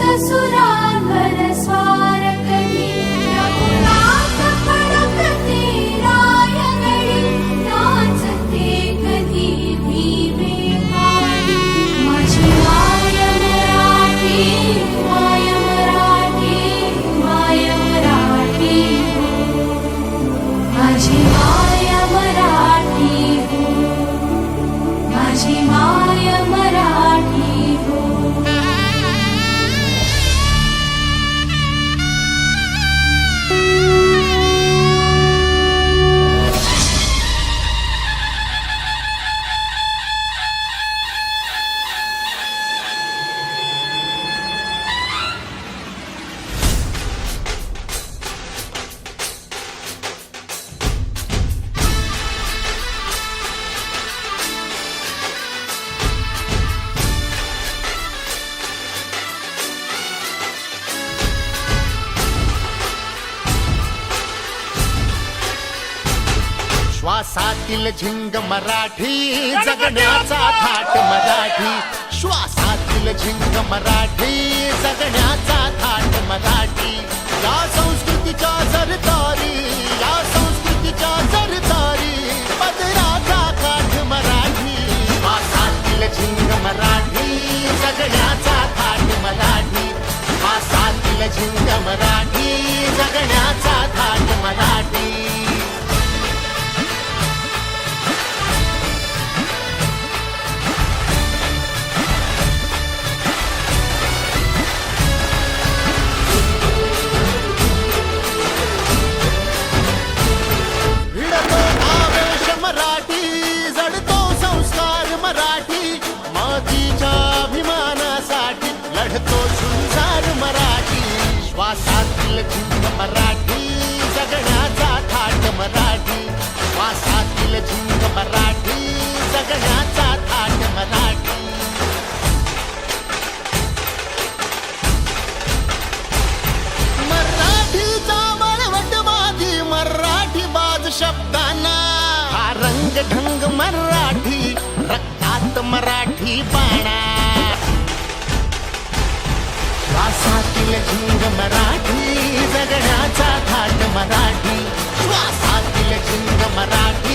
Sura श्वासातील झिंग मराठी जगण्याचा थाट मराठी. श्वासातील झिंग मराठी जगण्याचा श्वासातील मराठी जगण्याचा थाट मराठी. वासातील झिंग मराठी जगण्याचा थाट मराठी. मराठीचा वळवट माझी मराठी बाज शब्दांना. हा रंग ढंग मराठी रक्तात मराठी पाणा. वासातील झिंग मराठी थाट मराठी श्वासातील झिंग